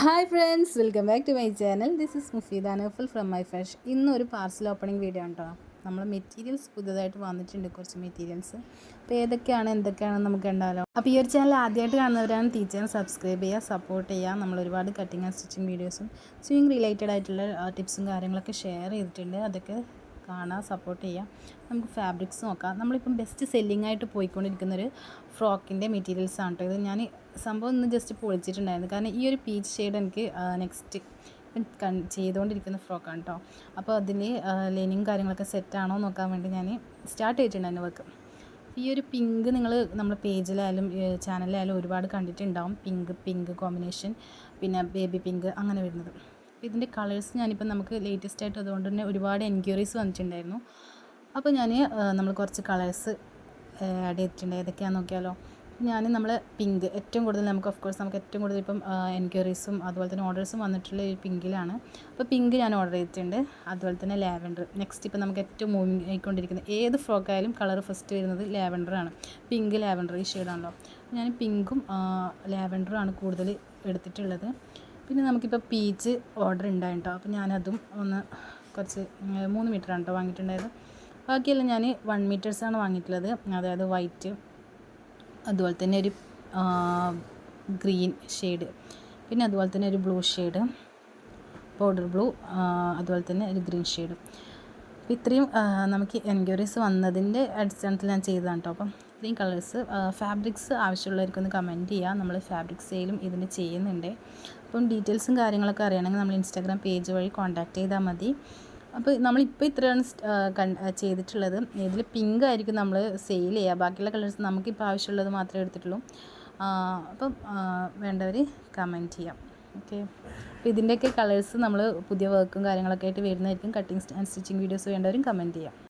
Hi friends welcome back to my channel. This is Mufeeda Nafal from my fresh ഇന്നൊരു parcel opening video ഉണ്ടോ നമ്മൾ materials പുതുതായിട്ട് വന്നിട്ടുണ്ട് കുറച്ച് മെറ്റീരിയൽസ് അപ്പോൾ ഏതൊക്കെയാണ് എന്തൊക്കെയാണെന്ന് നമുക്ക് ഉണ്ടാവല്ലോ അപ്പോൾ ഈ ഒരു ചാനൽ ആദ്യമായിട്ട് കാണുന്നവരാണ് തീർച്ചയായും സബ്സ്ക്രൈബ് ചെയ്യുക സപ്പോർട്ട് ചെയ്യുക. നമ്മൾ ഒരുപാട് കട്ടിങ് ആൻഡ് സ്റ്റിച്ചിങ് വീഡിയോസും സ്വിങ് റിലേറ്റഡ് ആയിട്ടുള്ള ടിപ്സും കാര്യങ്ങളൊക്കെ ഷെയർ ചെയ്തിട്ടുണ്ട്. അതൊക്കെ കാണാം സപ്പോർട്ട് ചെയ്യാം. നമുക്ക് ഫാബ്രിക്സ് നോക്കാം. നമ്മളിപ്പം ബെസ്റ്റ് സെല്ലിംഗ് ആയിട്ട് പോയിക്കൊണ്ടിരിക്കുന്ന ഒരു ഫ്രോക്കിന്റെ മെറ്റീരിയൽസ് ആണ് കേട്ടോ ഇത് ഞാൻ സംഭവം ഒന്ന് ജസ്റ്റ് പൊളിച്ചിട്ടുണ്ടായിരുന്നു. കാരണം ഈ ഒരു പീച്ച് ഷെയ്ഡ് എനിക്ക് നെക്സ്റ്റ് ചെയ്തുകൊണ്ടിരിക്കുന്ന ഫ്രോക്കാണ് കേട്ടോ അപ്പോൾ അതിൽ ലൈനിങ് കാര്യങ്ങളൊക്കെ സെറ്റാണോ നോക്കാൻ വേണ്ടി ഞാൻ സ്റ്റാർട്ട് ചെയ്തിട്ടുണ്ടായിരുന്നു വർക്ക് ഈ ഒരു പിങ്ക് നിങ്ങൾ നമ്മുടെ പേജിലായാലും ചാനലിലായാലും ഒരുപാട് കണ്ടിട്ടുണ്ടാവും. പിങ്ക് പിങ്ക് കോമ്പിനേഷൻ പിന്നെ ബേബി പിങ്ക് അങ്ങനെ വരുന്നത്. അപ്പോൾ ഇതിന്റെ കളേഴ്സ് ഞാനിപ്പോൾ നമുക്ക് ലേറ്റസ്റ്റ് ആയിട്ട് അതുകൊണ്ട് തന്നെ ഒരുപാട് എൻക്വയറീസ് വന്നിട്ടുണ്ടായിരുന്നു. അപ്പോൾ ഞാൻ നമ്മൾ കുറച്ച് കളേഴ്സ് ആഡ് ചെയ്തിട്ടുണ്ട്. ഏതൊക്കെയാണെന്ന് നോക്കിയാലോ. ഞാൻ നമ്മൾ പിങ്ക് ഏറ്റവും കൂടുതൽ നമുക്ക് ഓഫ് കോഴ്സ് നമുക്ക് ഏറ്റവും കൂടുതൽ ഇപ്പം എൻക്വയറീസും അതുപോലെ തന്നെ ഓർഡേഴ്സും വന്നിട്ടുള്ള ഈ പിങ്കിലാണ്. അപ്പോൾ പിങ്ക് ഞാൻ ഓർഡർ ചെയ്തിട്ടുണ്ട്. അതുപോലെ തന്നെ ലാവൻഡർ. നെക്സ്റ്റ് ഇപ്പം നമുക്ക് ഏറ്റവും മൂവിങ് ആയിക്കൊണ്ടിരിക്കുന്നത് ഏത് ഫ്രോക്ക് ആയാലും കളർ ഫസ്റ്റ് വരുന്നത് ലാവൻഡറാണ് പിങ്ക് ലാവൻഡർ ഈ ഷെയ്ഡാണല്ലോ ഞാൻ പിങ്കും ലാവൻഡറും ആണ് കൂടുതൽ എടുത്തിട്ടുള്ളത്. പിന്നെ നമുക്കിപ്പോൾ പീച്ച് ഓർഡർ ഉണ്ടായി കേട്ടോ അപ്പോൾ ഞാനതും ഒന്ന് കുറച്ച് മൂന്ന് മീറ്ററാണ് കേട്ടോ വാങ്ങിയിട്ടുണ്ടായത്. ബാക്കിയെല്ലാം ഞാൻ വൺ മീറ്റേഴ്സാണ് വാങ്ങിയിട്ടുള്ളത്. അതായത് വൈറ്റ് അതുപോലെ തന്നെ ഒരു ഗ്രീൻ ഷെയ്ഡ് പിന്നെ അതുപോലെ തന്നെ ഒരു ബ്ലൂ ഷെയ്ഡ് പൗഡർ ബ്ലൂ അതുപോലെ തന്നെ ഒരു ഗ്രീൻ ഷെയ്ഡ് അപ്പോൾ ഇത്രയും നമുക്ക് എൻക്വയറീസ് വന്നതിന്റെ അടിസ്ഥാനത്തിൽ ഞാൻ ചെയ്തതാണ് കേട്ടോ അപ്പം ഇത്രയും കളേഴ്സ് ഫാബ്രിക്സ് ആവശ്യമുള്ളവർക്കൊന്ന് കമന്റ് ചെയ്യുക നമ്മൾ ഫാബ്രിക് സെയിലും ഇതിന് ചെയ്യുന്നുണ്ട്. അപ്പം ഡീറ്റെയിൽസും കാര്യങ്ങളൊക്കെ അറിയണമെങ്കിൽ നമ്മൾ ഇൻസ്റ്റാഗ്രാം പേജ് വഴി കോൺടാക്റ്റ് ചെയ്താൽ മതി. അപ്പോൾ നമ്മളിപ്പോൾ ഇത്രയാണ് ചെയ്തിട്ടുള്ളത്. ഇതിൽ പിങ്ക് ആയിരിക്കും നമ്മൾ സെയിൽ ചെയ്യുക. ബാക്കിയുള്ള കളേഴ്സ് നമുക്കിപ്പോൾ ആവശ്യമുള്ളത് മാത്രമേ എടുത്തിട്ടുള്ളൂ. അപ്പം വേണ്ടവർ കമന്റ് ചെയ്യാം. ഓക്കെ അപ്പോൾ ഇതിന്റെയൊക്കെ കളേഴ്സ് നമ്മൾ പുതിയ വർക്കും കാര്യങ്ങളൊക്കെ ആയിട്ട് വരുന്നതായിരിക്കും. കട്ടിങ് ആൻഡ് സ്റ്റിച്ചിങ് വീഡിയോസ് വേണ്ടവരും കമന്റ് ചെയ്യാം.